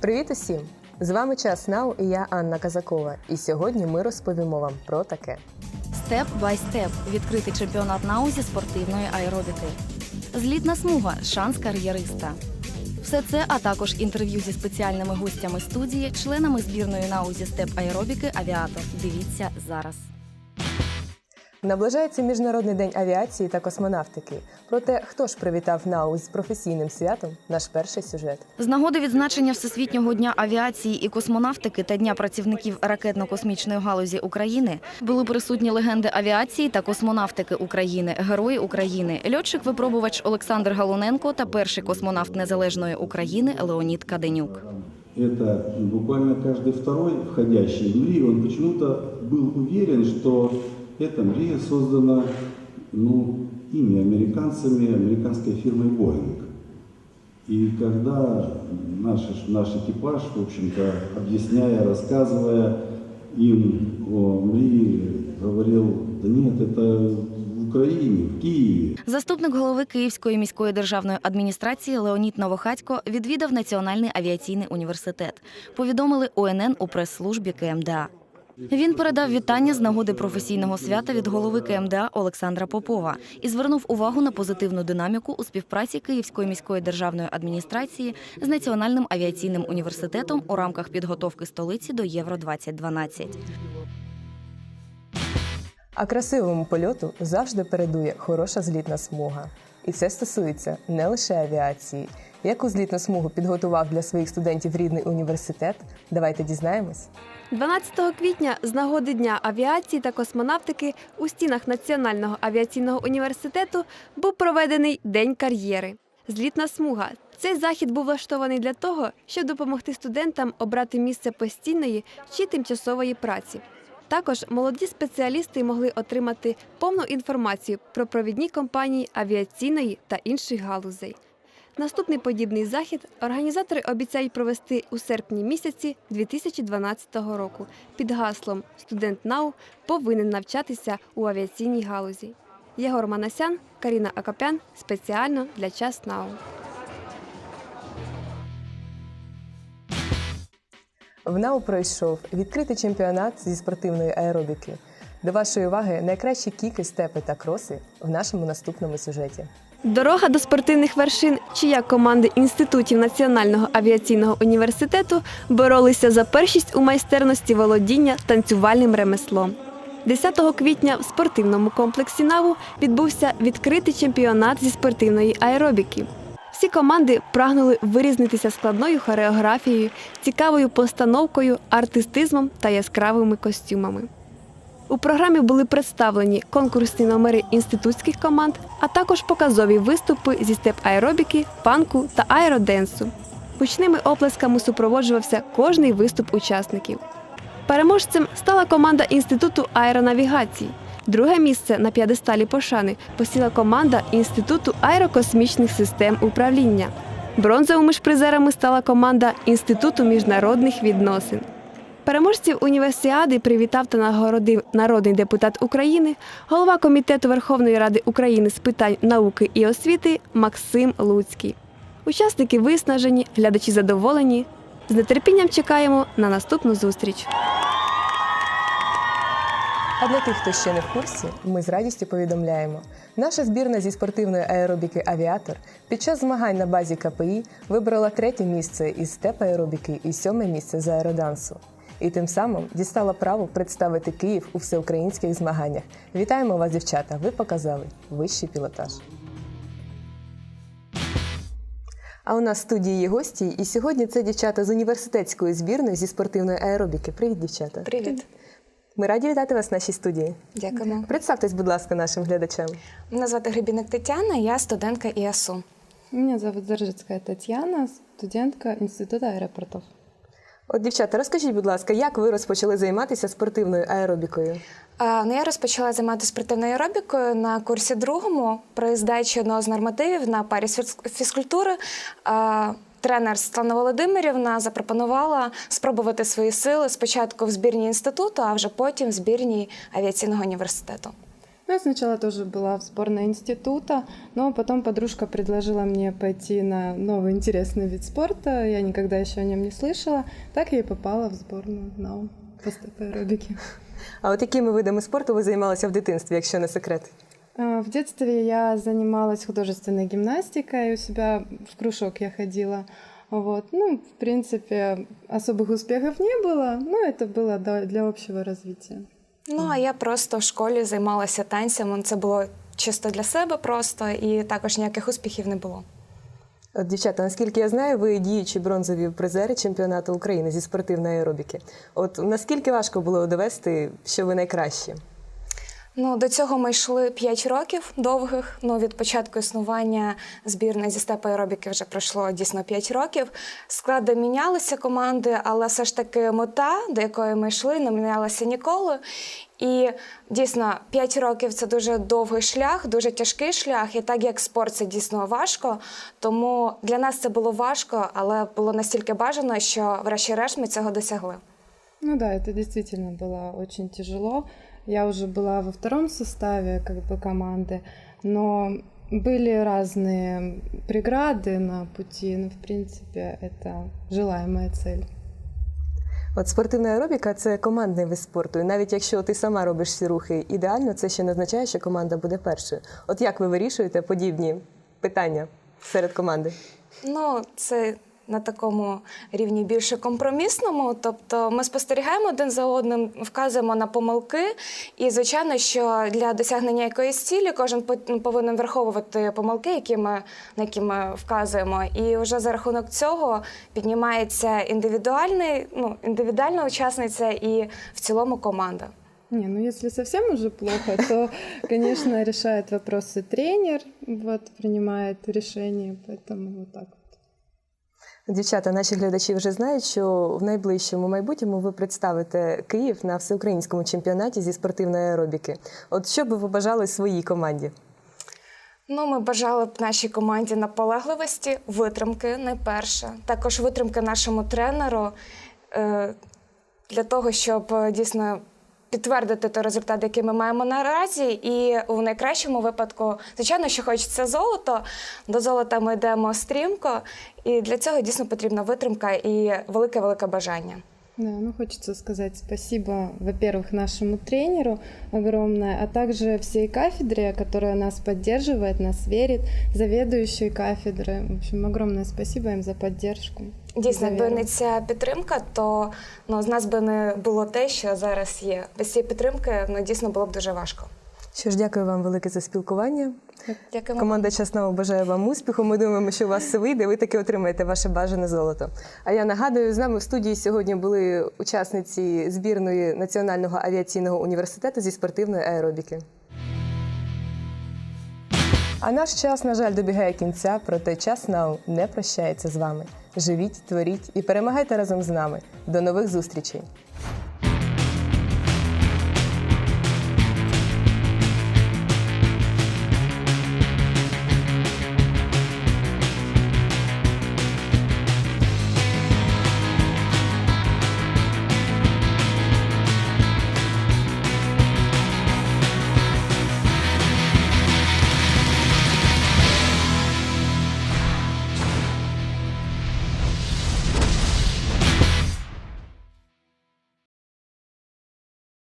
Привіт усім! З вами час Нау і я Анна Казакова. І сьогодні ми розповімо вам про таке. Степ бай степ відкритий чемпіонат НАУ зі спортивної аеробіки. Злітна смуга шанс кар'єриста. Все це, а також інтерв'ю зі спеціальними гостями студії, членами збірної НАУ зі степ аеробіки Авіатор. Дивіться зараз. Наближається Міжнародний день авіації та космонавтики. Проте, хто ж привітав НАУ з професійним святом? Наш перший сюжет. З нагоди відзначення Всесвітнього дня авіації і космонавтики та Дня працівників ракетно-космічної галузі України були присутні легенди авіації та космонавтики України, герої України, льотчик-випробувач Олександр Галуненко та перший космонавт незалежної України Леонід Каденюк. Это буквально каждый второй входящий в мрию, он почему-то был уверен, что эта мрия создана ну, ими, американцами, американской фирмой Boeing. И когда наш, наш экипаж, в общем-то, объясняя, рассказывая им о мрии, говорил, да нет, это в Украине, в Киеве. Заступник голови Київської міської державної адміністрації Леонід Новохатько відвідав Національний авіаційний університет. Повідомили ОНН у прес-службі КМДА. Він передав вітання з нагоди професійного свята від голови КМДА Олександра Попова і звернув увагу на позитивну динаміку у співпраці Київської міської державної адміністрації з Національним авіаційним університетом у рамках підготовки столиці до Євро 2012 А красивому польоту завжди передує хороша злітна смуга. І це стосується не лише авіації. Яку злітну смугу підготував для своїх студентів рідний університет? Давайте дізнаємось. 12 квітня з нагоди Дня авіації та космонавтики у стінах Національного авіаційного університету був проведений День кар'єри. Злітна смуга. Цей захід був влаштований для того, щоб допомогти студентам обрати місце постійної чи тимчасової праці. Також молоді спеціалісти могли отримати повну інформацію про провідні компанії авіаційної та інших галузей. Наступний подібний захід організатори обіцяють провести у серпні місяці 2012 року під гаслом Студент НАУ повинен навчатися у авіаційній галузі. Єгор Манасян, Каріна Акопян спеціально для час НАУ. В НАУ пройшов відкритий чемпіонат зі спортивної аеробіки. До вашої уваги найкращі кіки, степи та кроси в нашому наступному сюжеті. Дорога до спортивних вершин, чия команди інститутів Національного авіаційного університету боролися за першість у майстерності володіння танцювальним ремеслом. 10 квітня в спортивному комплексі НАВУ відбувся відкритий чемпіонат зі спортивної аеробіки. Всі команди прагнули вирізнитися складною хореографією, цікавою постановкою, артистизмом та яскравими костюмами. У програмі були представлені конкурсні номери інститутських команд, а також показові виступи зі степ-аеробіки, панку та аероденсу. Гучними оплесками супроводжувався кожний виступ учасників. Переможцем стала команда Інституту аеронавігації. Друге місце на п'єдесталі пошани посіла команда Інституту аерокосмічних систем управління. Бронзовими ж призерами стала команда Інституту міжнародних відносин. Переможців універсіади привітав та нагородив народний депутат України, голова комітету Верховної Ради України з питань науки і освіти Максим Луцький. Учасники виснажені, глядачі задоволені. З нетерпінням чекаємо на наступну зустріч. А для тих, хто ще не в курсі, ми з радістю повідомляємо. Наша збірна зі спортивної аеробіки Авіатор під час змагань на базі КПІ вибрала третє місце із степ аеробіки і сьоме місце з аеродансу. І тим самим дістала право представити Київ у всеукраїнських змаганнях. Вітаємо вас, дівчата! Ви показали вищий пілотаж. А у нас в студії є гості, і сьогодні це дівчата з університетської збірної зі спортивної аеробіки. Привіт, дівчата! Привіт, Ми раді вітати вас в нашій студії. дякуємо. Представтесь, будь ласка, нашим глядачам. Мене звати Гребінник Тетяна, я студентка ІАСУ. Меня зовут Заржицкая Татьяна, студентка Института аэропортов. От, дівчата, розкажіть, будь ласка, як ви розпочали займатися спортивною аеробікою? Ну, я розпочала займатися спортивною аеробікою на курсі другому при здачі одного з нормативів на парі фізкультури. Тренер Світлана Володимирівна запропонувала спробувати свої сили спочатку в збірній інституту, а вже потім в збірній авіаційного університету. Ну, я сначала тоже была в сборной института, но потом подружка предложила мне пойти на новый интересный вид спорта. Я никогда еще о нем не слышала. Так я и попала в сборную НАУ по степ-аэробике. А от якими видами спорту ви займалися в дитинстві, якщо не секрет? А, В детстве я занималась художественной гимнастикой, у себя в кружок я ходила. Вот. Ну, в принципе, особых успехов не было, но это было для общего развития. Ну а я просто в школі займалася танцями. Це було чисто для себе просто, і також ніяких успіхів не було. От, дівчата, наскільки я знаю, ви діючі бронзові призери чемпіонату України зі спортивної аеробіки. От наскільки важко було довести, що ви найкращі? Ну, до цього ми йшли 5 років довгих. Ну, від початку існування збірної зі степу аеробіки вже пройшло дійсно 5 років. Склади мінялися команди, але все ж таки мета, до якої ми йшли, не мінялася ніколи. І дійсно 5 років це дуже довгий шлях, дуже тяжкий шлях. І так як спорт це дійсно важко, тому для нас це було важко, але було настільки бажано, що врешті-решт ми цього досягли. Ну да, это действительно было очень тяжело. Я уже была во втором составе как бы команды, но были разные преграды на пути, но в принципе это желаемая цель. От спортивна аеробіка це командний вид спорту. І навіть якщо ти сама робиш всі рухи ідеально, це ще не означає, що команда буде першою. От як ви вирішуєте подібні питання серед команди? Ну, це на такому рівні більше компромісному. Тобто ми спостерігаємо один за одним, вказуємо на помилки. І, звичайно, що для досягнення якоїсь цілі кожен по- повинен враховувати помилки, які ми, на які ми вказуємо. І вже за рахунок цього піднімається індивідуальний, ну, індивідуальна учасниця і в цілому команда. Не, ну если совсем уже плохо, то, конечно, решает вопросы тренер, вот, принимает решение, поэтому вот так. Дівчата, наші глядачі вже знають, що в найближчому майбутньому ви представите Київ на всеукраїнському чемпіонаті зі спортивної аеробіки. От що би ви бажали своїй команді? Ну, ми бажали б нашій команді наполегливості, витримки найперше, також витримки нашому тренеру е, для того, щоб е, дійсно підтвердити той результат, який ми маємо наразі. І у найкращому випадку, звичайно, що хочеться золото. До золота ми йдемо стрімко, і для цього дійсно потрібна витримка і велике-велике бажання. Да, ну хочется сказать спасибо, во-первых, нашему тренеру огромное, а также всей кафедре, которая нас поддерживает, нас верит, заведующей кафедры. В общем, огромное спасибо им за поддержку. Дійсно, якби не ця підтримка, то ну, з нас би не було те, що зараз є. Без цієї підтримки ну, дійсно було б дуже важко. Що ж, дякую вам велике за спілкування. Дякуємо. Команда Чеснова бажає вам успіху. Ми думаємо, що у вас все вийде. Ви таки отримаєте ваше бажане золото. А я нагадую, з нами в студії сьогодні були учасниці збірної Національного авіаційного університету зі спортивної аеробіки. А наш час, на жаль, добігає кінця, проте час нау не прощається з вами. Живіть, творіть і перемагайте разом з нами. До нових зустрічей!